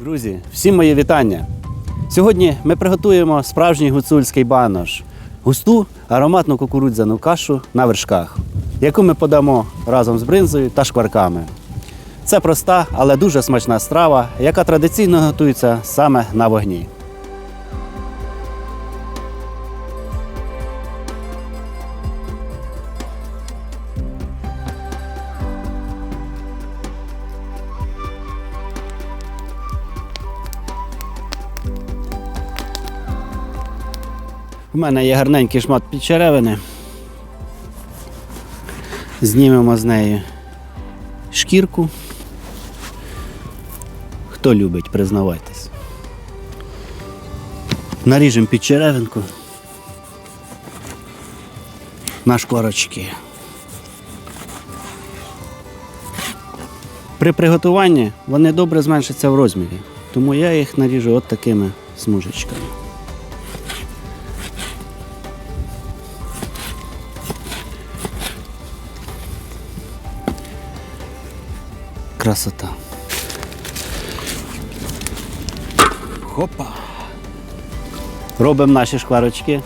Друзі, всім мої вітання. Сьогодні ми приготуємо справжній гуцульський банош густу ароматну кукурудзяну кашу на вершках, яку ми подамо разом з бринзою та шкварками. Це проста, але дуже смачна страва, яка традиційно готується саме на вогні. У мене є гарненький шмат підчеревини. Знімемо з неї шкірку. Хто любить, признавайтесь. Наріжемо підчеревинку на шкварочки. При приготуванні вони добре зменшаться в розмірі, тому я їх наріжу от такими смужечками. Красота. Хопа. Робимо наші шкварочки.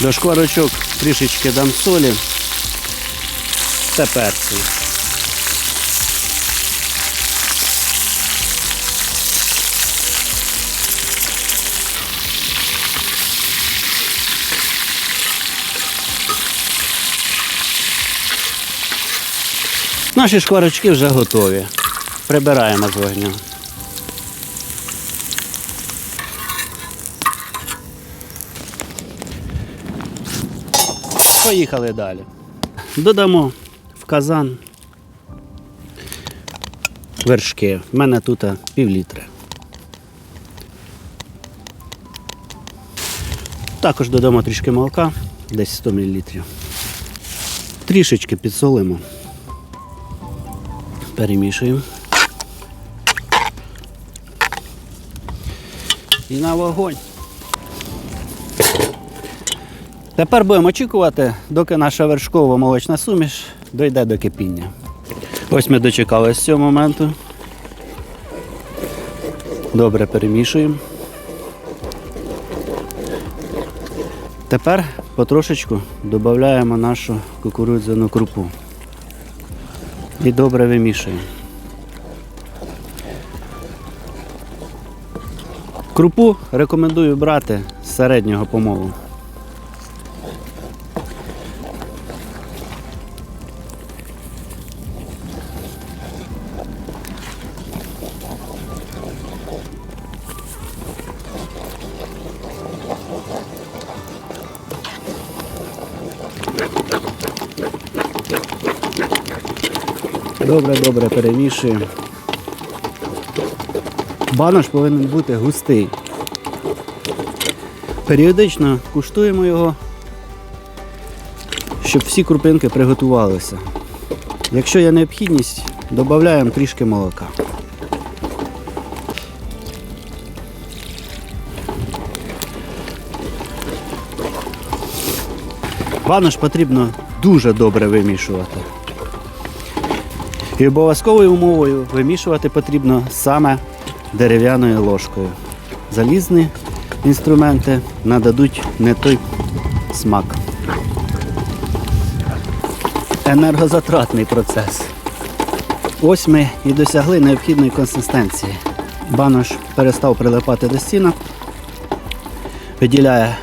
До шкварочок трішечки дам солі та перцю. Наші шкварочки вже готові. Прибираємо з вогню. Поїхали далі. Додамо в казан вершки. У мене тут пів літри. Також додамо трішки молока, десь 100 мл. Трішечки підсолимо. Перемішуємо. І на вогонь. Тепер будемо очікувати, доки наша вершкова молочна суміш дойде до кипіння. Ось ми дочекалися цього моменту. Добре перемішуємо. Тепер потрошечку додаємо нашу кукурудзяну крупу і добре вимішуємо. Крупу рекомендую брати з середнього помолу. Добре, добре перемішуємо. Банош повинен бути густий. Періодично куштуємо його, щоб всі крупинки приготувалися. Якщо є необхідність, додаємо трішки молока. Банош потрібно дуже добре вимішувати. І обов'язковою умовою вимішувати потрібно саме дерев'яною ложкою. Залізні інструменти нададуть не той смак. Енергозатратний процес. Ось ми і досягли необхідної консистенції. Банош перестав прилипати до стінок, виділяє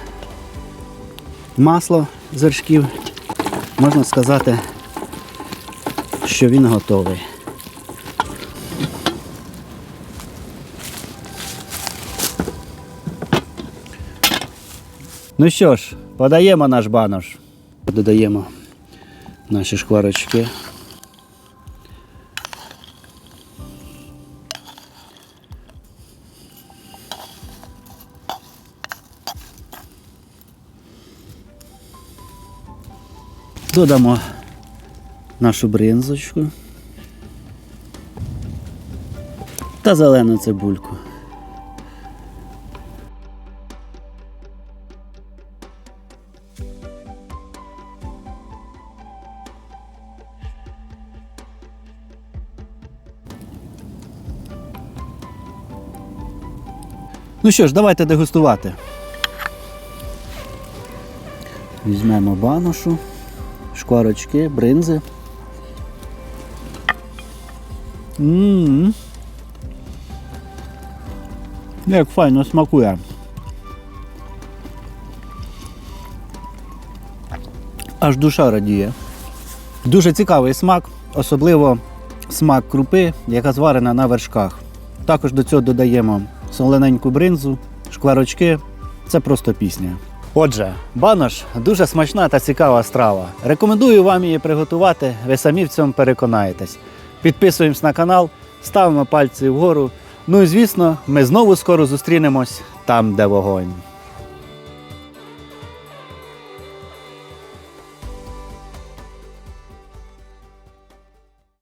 масло з вершків. Можна сказати, що він готовий. Ну що ж, подаємо наш банош. Додаємо наші шкварочки. Додамо нашу бринзочку. та зелену цибульку. Ну що ж, давайте дегустувати. Візьмемо баношу, шкварочки, бринзи. Ммм. Як файно смакує. Аж душа радіє. Дуже цікавий смак, особливо смак крупи, яка зварена на вершках. Також до цього додаємо солененьку бринзу, шкварочки. Це просто пісня. Отже, банош дуже смачна та цікава страва. Рекомендую вам її приготувати, ви самі в цьому переконаєтесь. Підписуємось на канал, ставимо пальці вгору. Ну і звісно, ми знову скоро зустрінемось там, де вогонь.